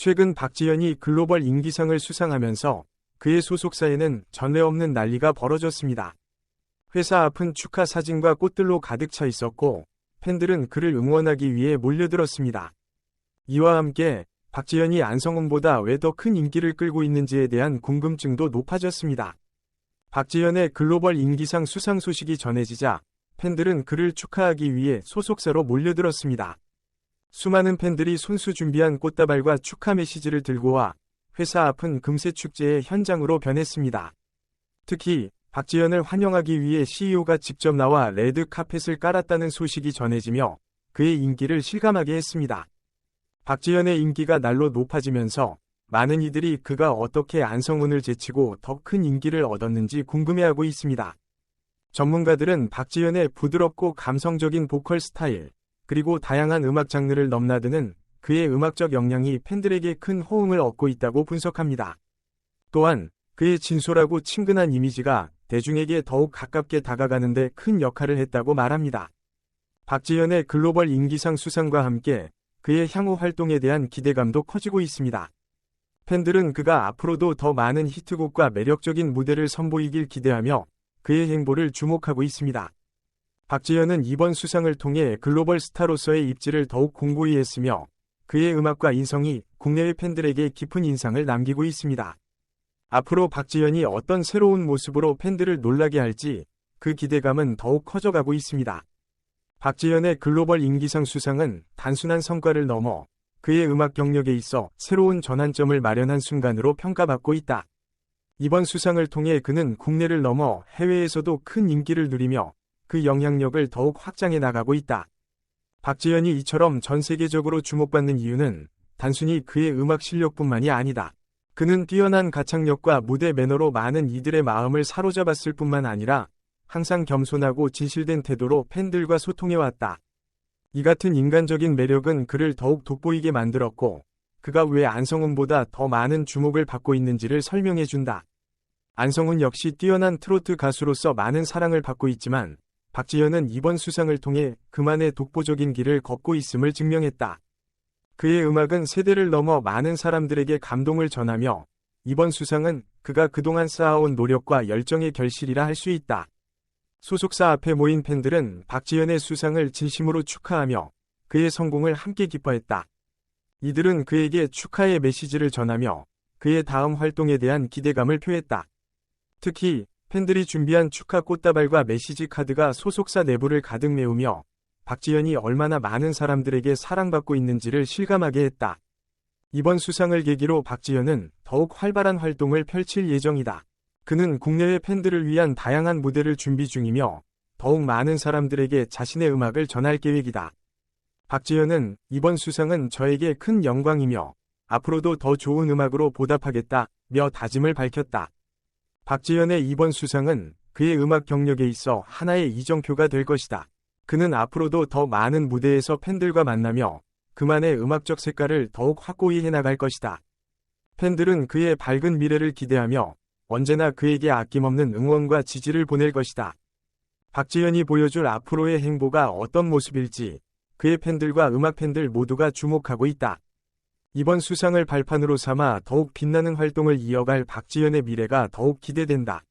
최근 박지현이 글로벌 인기상을 수상하면서 그의 소속사에는 전례 없는 난리가 벌어졌습니다. 회사 앞은 축하 사진과 꽃들로 가득 차 있었고 팬들은 그를 응원하기 위해 몰려들었습니다. 이와 함께 박지현이 안성훈보다 왜 더 큰 인기를 끌고 있는지에 대한 궁금증도 높아졌습니다. 박지현의 글로벌 인기상 수상 소식이 전해지자 팬들은 그를 축하하기 위해 소속사로 몰려들었습니다. 수많은 팬들이 손수 준비한 꽃다발과 축하 메시지를 들고 와 회사 앞은 금세 축제의 현장으로 변했습니다. 특히 박지현을 환영하기 위해 CEO가 직접 나와 레드 카펫을 깔았다는 소식이 전해지며 그의 인기를 실감하게 했습니다. 박지현의 인기가 날로 높아지면서 많은 이들이 그가 어떻게 안성훈을 제치고 더 큰 인기를 얻었는지 궁금해하고 있습니다. 전문가들은 박지현의 부드럽고 감성적인 보컬 스타일, 그리고 다양한 음악 장르를 넘나드는 그의 음악적 역량이 팬들에게 큰 호응을 얻고 있다고 분석합니다. 또한 그의 진솔하고 친근한 이미지가 대중에게 더욱 가깝게 다가가는데 큰 역할을 했다고 말합니다. 박지현의 글로벌 인기상 수상과 함께 그의 향후 활동에 대한 기대감도 커지고 있습니다. 팬들은 그가 앞으로도 더 많은 히트곡과 매력적인 무대를 선보이길 기대하며 그의 행보를 주목하고 있습니다. 박지현은 이번 수상을 통해 글로벌 스타로서의 입지를 더욱 공고히 했으며 그의 음악과 인성이 국내외 팬들에게 깊은 인상을 남기고 있습니다. 앞으로 박지현이 어떤 새로운 모습으로 팬들을 놀라게 할지 그 기대감은 더욱 커져가고 있습니다. 박지현의 글로벌 인기상 수상은 단순한 성과를 넘어 그의 음악 경력에 있어 새로운 전환점을 마련한 순간으로 평가받고 있다. 이번 수상을 통해 그는 국내를 넘어 해외에서도 큰 인기를 누리며 그 영향력을 더욱 확장해 나가고 있다. 박지현이 이처럼 전 세계적으로 주목받는 이유는 단순히 그의 음악 실력뿐만이 아니다. 그는 뛰어난 가창력과 무대 매너로 많은 이들의 마음을 사로잡았을 뿐만 아니라 항상 겸손하고 진실된 태도로 팬들과 소통해왔다. 이 같은 인간적인 매력은 그를 더욱 돋보이게 만들었고, 그가 왜 안성훈보다 더 많은 주목을 받고 있는지를 설명해준다. 안성훈 역시 뛰어난 트로트 가수로서 많은 사랑을 받고 있지만, 박지현은 이번 수상을 통해 그만의 독보적인 길을 걷고 있음을 증명했다. 그의 음악은 세대를 넘어 많은 사람들에게 감동을 전하며 이번 수상은 그가 그동안 쌓아온 노력과 열정의 결실이라 할 수 있다. 소속사 앞에 모인 팬들은 박지현의 수상을 진심으로 축하하며 그의 성공을 함께 기뻐했다. 이들은 그에게 축하의 메시지를 전하며 그의 다음 활동에 대한 기대감을 표했다. 특히 팬들이 준비한 축하 꽃다발과 메시지 카드가 소속사 내부를 가득 메우며 박지현이 얼마나 많은 사람들에게 사랑받고 있는지를 실감하게 했다. 이번 수상을 계기로 박지현은 더욱 활발한 활동을 펼칠 예정이다. 그는 국내외 팬들을 위한 다양한 무대를 준비 중이며 더욱 많은 사람들에게 자신의 음악을 전할 계획이다. 박지현은 이번 수상은 저에게 큰 영광이며 앞으로도 더 좋은 음악으로 보답하겠다 며 다짐을 밝혔다. 박지현의 이번 수상은 그의 음악 경력에 있어 하나의 이정표가 될 것이다. 그는 앞으로도 더 많은 무대에서 팬들과 만나며 그만의 음악적 색깔을 더욱 확고히 해나갈 것이다. 팬들은 그의 밝은 미래를 기대하며 언제나 그에게 아낌없는 응원과 지지를 보낼 것이다. 박지현이 보여줄 앞으로의 행보가 어떤 모습일지 그의 팬들과 음악 팬들 모두가 주목하고 있다. 이번 수상을 발판으로 삼아 더욱 빛나는 활동을 이어갈 박지현의 미래가 더욱 기대된다.